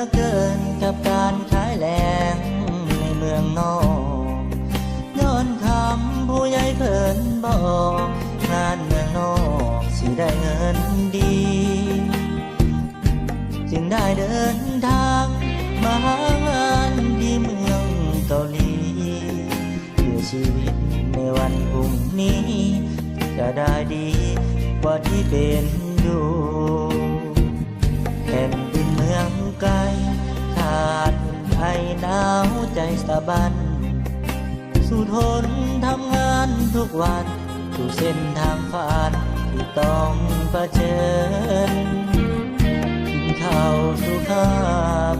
อเกินกับการขายแรงในเมืองนอกย้อนคำผู้ใหญ่เพิ่นบอกงานเมืองนอกสิได้เงินดี จึงได้เดินทางมาหางานดีเมืองเกาหลีเพื่อชีวิตในวันพรุ่งนี้ จะได้ดีกว่าที่เป็นอยู่ ใจสะบัน สู่ทนทำงานทุกวันสู่เส้นทางฝันที่ต้องเผชิญกินข้าวสู่ข้าม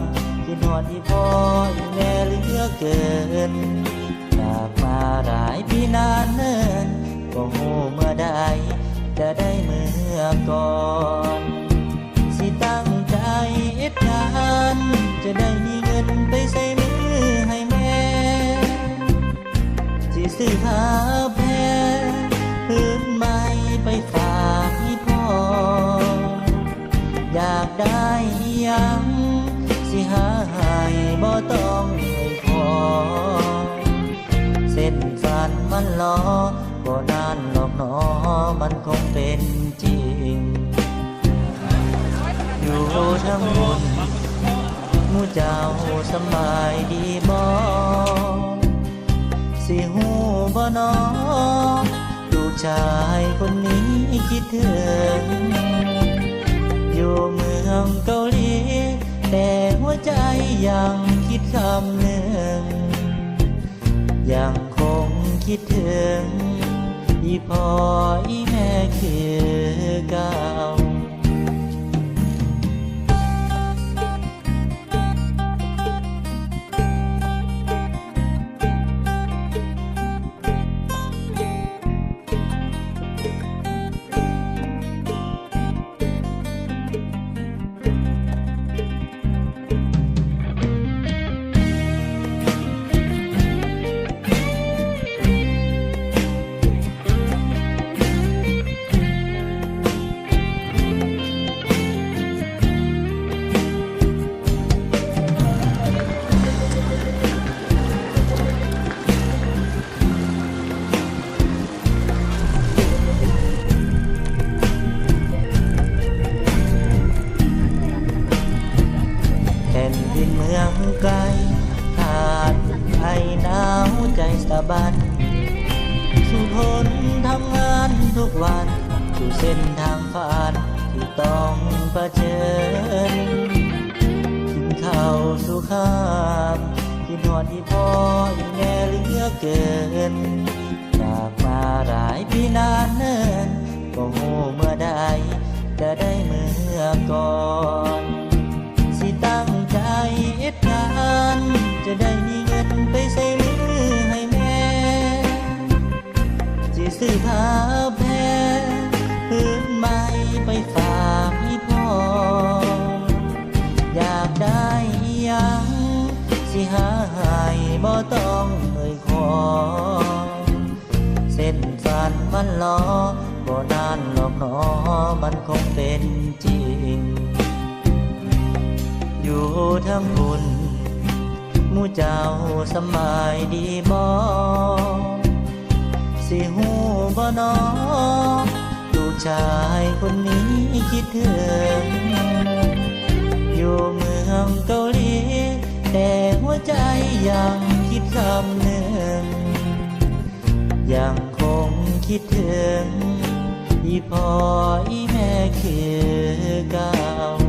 กินหอดที่พ่ออีแม่เหลือเกินจากมาหลายปีนานเนิ่นก็หูเมื่อใดจะได้เมื่อก่อนสิตั้งใจเอ็ดงานจะได้มีเงินไปใส่ ซื้อผ้าแพรพื้นใหม่ไปฝากพี่พ่อ อยากได้ยัง สิหาให้บ่ต้องให้ขอเส้นฝันมันรอบ่นานหรอกหนอมันคงเป็นจริง อยู่ทั้งบนหมู่เจ้าสบายดีบ่สิหูบ่ นอลูกชายคนนี้คิดถึงอยู่เมืองเกาหลี แต่หัวใจยังคิดคำหนึ่ง ยังคงคิดถึงอีพ่ออีแม่คือเก่า แผ่นดินเมืองไกลขาดไอหนาวใจสะบันสู่ทนทำงานทุกวันสู่เส้นทางฝันที่ต้องเผชิญกินข้าวสู่ข้ามกินหอดที่พ่ออีแม่เหลือเกินจากมาหลายปีนานเนิ่นก็หูเมื่อใดจะได้เมื่อก่อน เอ็ดงานจะได้มีเงินไปใส่มือให้แม่สิซื้อผ้าแพรพื้นใหม่ไปฝากพี่พ่อ อยากได้อิหยัง สิหาให้บ่ต้องเอ่ยขอ เส้นฝันมันรอบ่นานหรอกหนอ มันคงเป็นจริง ทั้งบุญมู่เจ้าสำบายดีบ่สิหูบ่นอลูกชายคนนี้คิดถึงอยู่เมืองเกาหลีแต่หัวใจยังคิดคำหนึ่ง ยังคงคิดถึง อีพ่ออีแม่คือเก่า